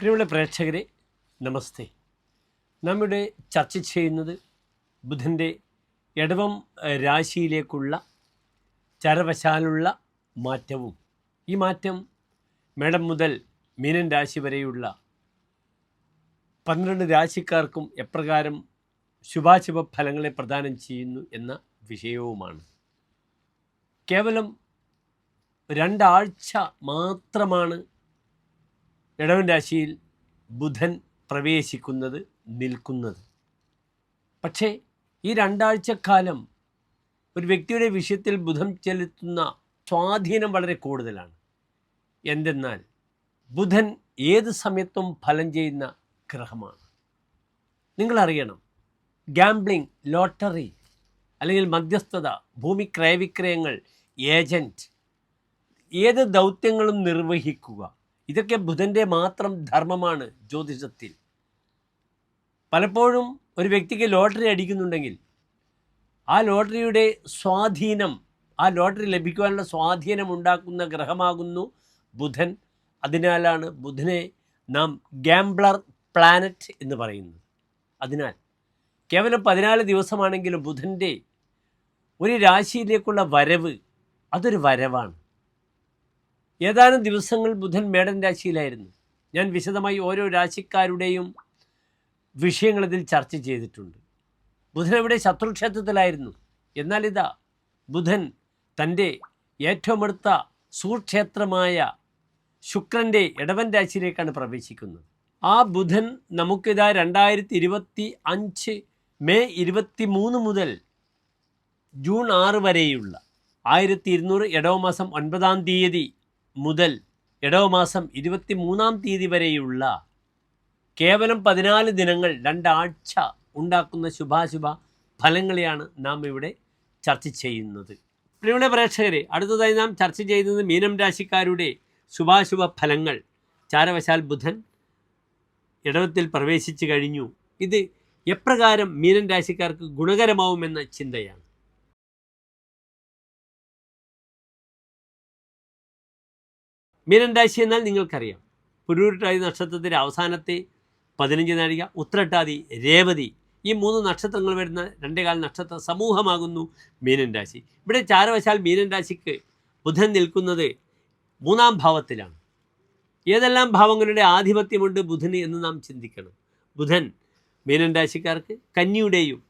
പ്രിയമുള്ള പ്രേക്ഷകരെ നമസ്തേ. നമ്മുടെ ചർച്ച ചെയ്യുന്നത് ബുധന്റെ എടവം രാശിയിലേക്കുള്ള ചരവശാലുള്ള മാറ്റവും. ഈ മാറ്റം മേടം മുതൽ മീനൻ രാശി വരെയുള്ള പന്ത്രണ്ട് രാശിക്കാർക്കും എപ്രകാരം ശുഭാശുഭ ഫലങ്ങളെ പ്രദാനം ചെയ്യുന്നു എന്ന വിഷയവുമാണ്. കേവലം രണ്ടാഴ്ച മാത്രമാണ് ഇടവൻ രാശിയിൽ ബുധൻ പ്രവേശിക്കുന്നത് നിൽക്കുന്നത്. പക്ഷേ ഈ രണ്ടാഴ്ചക്കാലം ഒരു വ്യക്തിയുടെ വിഷയത്തിൽ ബുധം ചെലുത്തുന്ന സ്വാധീനം വളരെ കൂടുതലാണ്. എന്തെന്നാൽ ബുധൻ ഏത് സമയത്തും ഫലം ചെയ്യുന്ന ഗ്രഹമാണ്. നിങ്ങളറിയണം ഗാംബ്ലിംഗ് ലോട്ടറി അല്ലെങ്കിൽ മധ്യസ്ഥത ഭൂമി ക്രയവിക്രയങ്ങൾ ഏജന്റ് ഏത് ദൗത്യങ്ങളും നിർവഹിക്കുക. ഇതൊക്കെ ബുധന്റെ മാത്രം ധർമ്മമാണ് ജ്യോതിഷത്തിൽ. പലപ്പോഴും ഒരു വ്യക്തിക്ക് ലോട്ടറി അടിക്കുന്നുണ്ടെങ്കിൽ ആ ലോട്ടറിയുടെ സ്വാധീനം ആ ലോട്ടറി ലഭിക്കുവാനുള്ള സ്വാധീനം ഉണ്ടാക്കുന്ന ഗ്രഹമാകുന്നു ബുധൻ. അതിനാലാണ് ബുധനെ നാം ഗാംബ്ലർ പ്ലാനറ്റ് എന്ന് പറയുന്നത്. അതിനാൽ കേവലം പതിനാല് ദിവസമാണെങ്കിലും ബുധന്റെ ഒരു രാശിയിലേക്കുള്ള വരവ് അതൊരു വരവാണ്. ഏതാനും ദിവസങ്ങൾ ബുധൻ മേടൻ രാശിയിലായിരുന്നു. ഞാൻ വിശദമായി ഓരോ രാശിക്കാരുടെയും വിഷയങ്ങൾ ഇതിൽ ചർച്ച ചെയ്തിട്ടുണ്ട്. ബുധൻ ഇവിടെ ശത്രുക്ഷേത്രത്തിലായിരുന്നു. എന്നാൽ ഇതാ ബുധൻ തന്റെ ഏറ്റവും അടുത്ത സുക്ഷേത്രമായ ശുക്രന്റെ ഇടവൻ രാശിയിലേക്കാണ് പ്രവേശിക്കുന്നത്. ആ ബുധൻ നമുക്കിതാ രണ്ടായിരത്തി ഇരുപത്തി അഞ്ച് മെയ് ഇരുപത്തി മൂന്ന് മുതൽ ജൂൺ ആറ് വരെയുള്ള ആയിരത്തി ഇരുന്നൂറ് ഇടവമാസം ഒൻപതാം തീയതി മുതൽ ഇടവമാസം ഇരുപത്തി മൂന്നാം തീയതി വരെയുള്ള കേവലം പതിനാല് ദിനങ്ങൾ രണ്ടാഴ്ച ഉണ്ടാക്കുന്ന ശുഭാശുഭ ഫലങ്ങളെയാണ് നാം ഇവിടെ ചർച്ച ചെയ്യുന്നത്. പ്രിയമുള്ള പ്രേക്ഷകരെ അടുത്തതായി നാം ചർച്ച ചെയ്യുന്നത് മീനം രാശിക്കാരുടെ ശുഭാശുഭ ഫലങ്ങൾ. ചാരവശാൽ ബുധൻ ഇടവത്തിൽ പ്രവേശിച്ചു കഴിഞ്ഞു. ഇത് എപ്രകാരം മീനൻ രാശിക്കാർക്ക് ഗുണകരമാവുമെന്ന ചിന്തയാണ്. മീനൻ രാശി എന്നാൽ നിങ്ങൾക്കറിയാം. പുരൂരുട്ടാതി നക്ഷത്രത്തിന്റെ അവസാനത്തെ പതിനഞ്ച് നാഴിക ഉത്രട്ടാതി രേവതി ഈ മൂന്ന് നക്ഷത്രങ്ങൾ വരുന്ന രണ്ടേകാൽ നക്ഷത്ര സമൂഹമാകുന്നു മീനൻ രാശി ഇവിടെ ചാരവശാൽ മീനൻ രാശിക്ക് ബുധൻ നിൽക്കുന്നത് മൂന്നാം ഭാവത്തിലാണ്. ഏതെല്ലാം ഭാവങ്ങളുടെ ആധിപത്യമുണ്ട് ബുധന് എന്ന് നാം ചിന്തിക്കണം. ബുധൻ മീനൻ രാശിക്കാർക്ക് കന്നിയുടെയും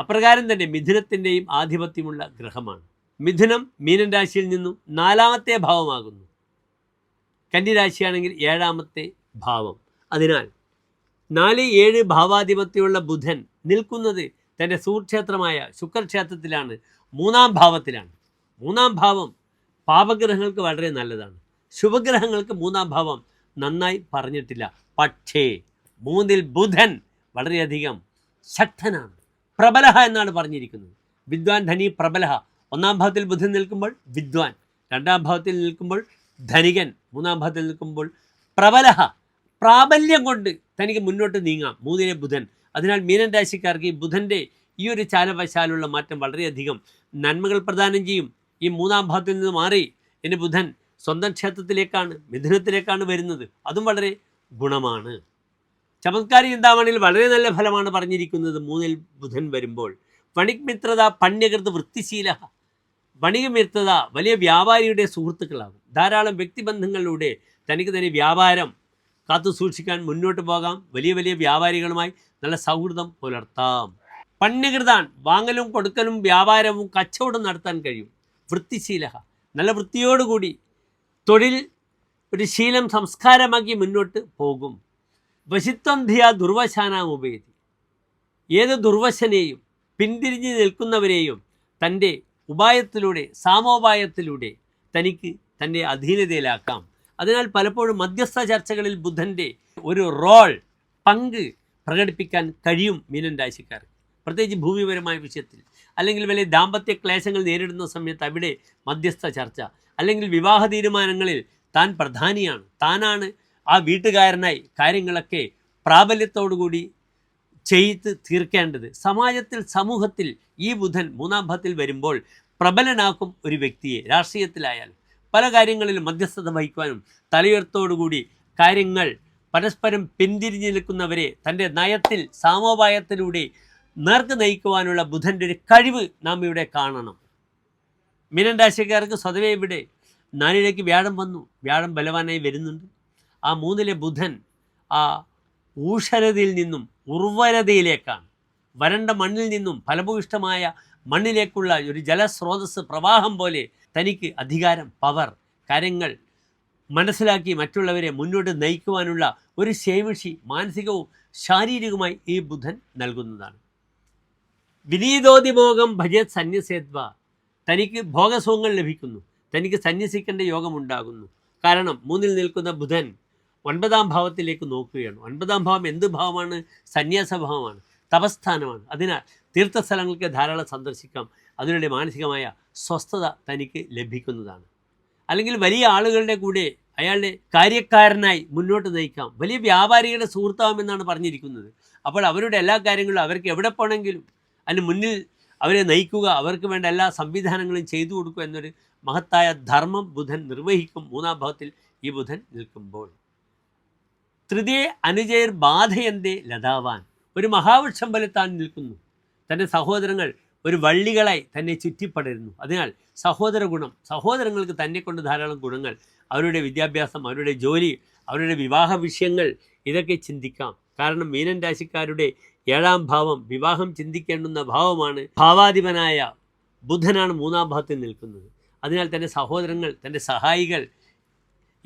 അപ്രകാരം തന്നെ മിഥുനത്തിന്റെയും ആധിപത്യമുള്ള ഗ്രഹമാണ്. മിഥുനം മീനൻ രാശിയിൽ നിന്നും നാലാമത്തെ ഭാവമാകുന്നു. കന്നിരാശിയാണെങ്കിൽ ഏഴാമത്തെ ഭാവം. അതിനാൽ നാല് ഏഴ് ഭാവാധിപത്യമുള്ള ബുധൻ നിൽക്കുന്നത് തന്റെ സുക്ഷേത്രമായ ശുക്രക്ഷേത്രത്തിലാണ്. മൂന്നാം ഭാവത്തിലാണ്. മൂന്നാം ഭാവം പാപഗ്രഹങ്ങൾക്ക് വളരെ നല്ലതാണ്. ശുഭഗ്രഹങ്ങൾക്ക് മൂന്നാം ഭാവം നന്നായി പറഞ്ഞിട്ടില്ല. പക്ഷേ മൂന്നിൽ ബുധൻ വളരെയധികം ശക്തനാണ്. പ്രബലഹ എന്നാണ് പറഞ്ഞിരിക്കുന്നത്. വിദ്വാൻ ധനി പ്രബലഹ. ഒന്നാം ഭാവത്തിൽ ബുധൻ നിൽക്കുമ്പോൾ വിദ്വാൻ. രണ്ടാം ഭാവത്തിൽ നിൽക്കുമ്പോൾ ധനികൻ മൂന്നാം ഭാഗത്തിൽ നിൽക്കുമ്പോൾ പ്രബലഹ പ്രാബല്യം കൊണ്ട് തനിക്ക് മുന്നോട്ട് നീങ്ങാം. മൂന്നിലെ ബുധൻ. അതിനാൽ മീനൻ രാശിക്കാർക്ക് ഈ ബുധന്റെ ഈ ഒരു ചാലവശാലുള്ള മാറ്റം വളരെയധികം നന്മകൾ പ്രദാനം ചെയ്യും. ഈ മൂന്നാം ഭാഗത്തിൽ നിന്ന് മാറി ഇനി ബുധൻ സ്വന്തം ക്ഷേത്രത്തിലേക്കാണ് മിഥുനത്തിലേക്കാണ് വരുന്നത്. അതും വളരെ ഗുണമാണ്. ചമത്കാരി ചിന്താമണിയിൽ വളരെ നല്ല ഫലമാണ് പറഞ്ഞിരിക്കുന്നത്. മൂന്നിൽ ബുധൻ വരുമ്പോൾ വണിക് മിത്രത പണ്യകൃത് വൃത്തിശീല വണിക മിത്രത വലിയ വ്യാപാരിയുടെ സുഹൃത്തുക്കളാകും. ധാരാളം വ്യക്തിബന്ധങ്ങളിലൂടെ തനിക്ക് തന്നെ വ്യാപാരം കാത്തു സൂക്ഷിക്കാൻ മുന്നോട്ട് പോകാം. വലിയ വലിയ വ്യാപാരികളുമായി നല്ല സൗഹൃദം പുലർത്താം. പണ്യകൃതാൻ വാങ്ങലും കൊടുക്കലും വ്യാപാരവും കച്ചവടം നടത്താൻ കഴിയും. വൃത്തിശീല നല്ല വൃത്തിയോടുകൂടി തൊഴിൽ ഒരു ശീലം സംസ്കാരമാക്കി മുന്നോട്ട് പോകും. വശിത്വം ധിയ ദുർവശാനാമുപേതി ഏത് ദുർവശനെയും പിന്തിരിഞ്ഞ് നിൽക്കുന്നവരെയും തന്റെ ഉപായത്തിലൂടെ സാമോപായത്തിലൂടെ തനിക്ക് തന്റെ അധീനതയിലാക്കാം. അതിനാൽ പലപ്പോഴും മധ്യസ്ഥ ചർച്ചകളിൽ ബുധന്റെ ഒരു റോൾ പങ്ക് പ്രകടിപ്പിക്കാൻ കഴിയും മീനൻ രാശിക്കാർക്ക്. പ്രത്യേകിച്ച് ഭൂമിപരമായ വിഷയത്തിൽ. അല്ലെങ്കിൽ വലിയ ദാമ്പത്യ ക്ലേശങ്ങൾ നേരിടുന്ന സമയത്ത് അവിടെ മധ്യസ്ഥ ചർച്ച. അല്ലെങ്കിൽ വിവാഹ തീരുമാനങ്ങളിൽ താൻ പ്രധാനിയാണ്. താനാണ് ആ വീട്ടുകാരനായി കാര്യങ്ങളൊക്കെ പ്രാബല്യത്തോടുകൂടി ചെയ്ത് തീർക്കേണ്ടത്. സമാജത്തിൽ സമൂഹത്തിൽ ഈ ബുധൻ മൂന്നാം ഭാവത്തിൽ വരുമ്പോൾ പ്രബലനാക്കും ഒരു വ്യക്തിയെ രാഷ്ട്രീയത്തിലായാലും. പല കാര്യങ്ങളിലും മധ്യസ്ഥത വഹിക്കുവാനും തലയുയർത്തോടുകൂടി കാര്യങ്ങൾ പരസ്പരം പിന്തിരിഞ്ഞു നിൽക്കുന്നവരെ തന്റെ നയത്തിൽ സാമോപായത്തിലൂടെ നേർക്ക് നയിക്കുവാനുള്ള ബുധന്റെ ഒരു കഴിവ് നാം ഇവിടെ കാണണം. മീനൻ രാശിക്കാർക്ക് സ്വതവേ ഇവിടെ നാലിലേക്ക് വ്യാഴം വന്നു. വ്യാഴം ബലവാനായി വരുന്നുണ്ട്. ആ മൂന്നിലെ ബുധൻ ആ ഊഷരതയിൽ നിന്നും ഉർവരതയിലേക്കാണ് വരണ്ട മണ്ണിൽ നിന്നും ഫലഭൂയിഷ്ടമായ മണ്ണിലേക്കുള്ള ഒരു ജലസ്രോതസ് പ്രവാഹം പോലെ തനിക്ക് അധികാരം പവർ കാര്യങ്ങൾ മനസ്സിലാക്കി മറ്റുള്ളവരെ മുന്നോട്ട് നയിക്കുവാനുള്ള ഒരു ശേവിഷി മാനസികവും ശാരീരികവുമായി ഈ ബുധൻ നൽകുന്നതാണ്. വിനീതോതിഭോഗം ഭജത് സന്യസേത്വ. തനിക്ക് ഭോഗസുഖങ്ങൾ ലഭിക്കുന്നു. തനിക്ക് സന്യസിക്കേണ്ട യോഗമുണ്ടാകുന്നു. കാരണം മൂന്നിൽ നിൽക്കുന്ന ബുധൻ ഒൻപതാം ഭാവത്തിലേക്ക് നോക്കുകയാണ്. ഒൻപതാം ഭാവം എന്ത് ഭാവമാണ്? സന്യാസഭാവമാണ് തപസ്ഥാനമാണ്. അതിനാൽ തീർത്ഥസ്ഥലങ്ങൾക്ക് ധാരാളം സന്ദർശിക്കാം. അതിലൂടെ മാനസികമായ സ്വസ്ഥത തനിക്ക് ലഭിക്കുന്നതാണ്. അല്ലെങ്കിൽ വലിയ ആളുകളുടെ കൂടെ അയാളുടെ കാര്യക്കാരനായി മുന്നോട്ട് നയിക്കാം. വലിയ വ്യാപാരികളുടെ സുഹൃത്താവും എന്നാണ് പറഞ്ഞിരിക്കുന്നത്. അപ്പോൾ അവരുടെ എല്ലാ കാര്യങ്ങളും അവർക്ക് എവിടെ പോകണമെങ്കിലും അതിന് മുന്നിൽ അവരെ നയിക്കുക അവർക്ക് വേണ്ട എല്ലാ സംവിധാനങ്ങളും ചെയ്തു കൊടുക്കുക എന്നൊരു മഹത്തായ ധർമ്മം ബുധൻ നിർവഹിക്കും. മൂന്നാം ഭാവത്തിൽ ഈ ബുധൻ നിൽക്കുമ്പോൾ. തൃതീയ അനുജയർ ബാധയന്തേ ലതാവാൻ. ഒരു മഹാവൃക്ഷം പോലെ താൻ നിൽക്കുന്നു. തന്റെ സഹോദരങ്ങൾ ഒരു വള്ളികളായി തന്നെ ചുറ്റിപ്പടരുന്നു. അതിനാൽ സഹോദര ഗുണം സഹോദരങ്ങൾക്ക് തന്നെ കൊണ്ട് ധാരാളം ഗുണങ്ങൾ അവരുടെ വിദ്യാഭ്യാസം അവരുടെ ജോലി അവരുടെ വിവാഹ വിഷയങ്ങൾ ഇതൊക്കെ ചിന്തിക്കാം. കാരണം മീനൻ രാശിക്കാരുടെ ഏഴാം ഭാവം വിവാഹം ചിന്തിക്കേണ്ടുന്ന ഭാവമാണ് ഭാവാധിപനായ ബുധനാണ് മൂന്നാം ഭാവത്തിൽ നിൽക്കുന്നത്. അതിനാൽ തന്റെ സഹോദരങ്ങൾ തന്റെ സഹായികൾ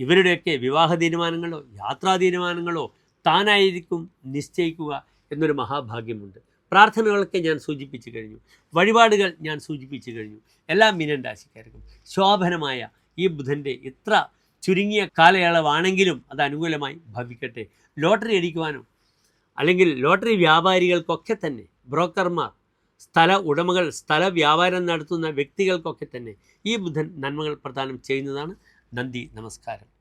ഇവരുടെയൊക്കെ വിവാഹ തീരുമാനങ്ങളോ യാത്രാ തീരുമാനങ്ങളോ താനായിരിക്കും നിശ്ചയിക്കുക എന്നൊരു മഹാഭാഗ്യമുണ്ട്. പ്രാർത്ഥനകളൊക്കെ ഞാൻ സൂചിപ്പിച്ചു കഴിഞ്ഞു. വഴിപാടുകൾ ഞാൻ സൂചിപ്പിച്ചു കഴിഞ്ഞു. എല്ലാ മീനൻ രാശിക്കാർക്കും. ശോഭനമായ ഈ ബുധന്റെ ഇത്ര ചുരുങ്ങിയ കാലയളവാണെങ്കിലും അത് അനുകൂലമായി ഭവിക്കട്ടെ. ലോട്ടറി അടിക്കുവാനോ അല്ലെങ്കിൽ ലോട്ടറി വ്യാപാരികൾക്കൊക്കെ തന്നെ ബ്രോക്കർമാർ സ്ഥല ഉടമകൾ സ്ഥല വ്യാപാരം നടത്തുന്ന വ്യക്തികൾക്കൊക്കെ തന്നെ ഈ ബുധൻ നന്മകൾ പ്രദാനം ചെയ്യുന്നതാണ് നന്ദി നമസ്കാരം.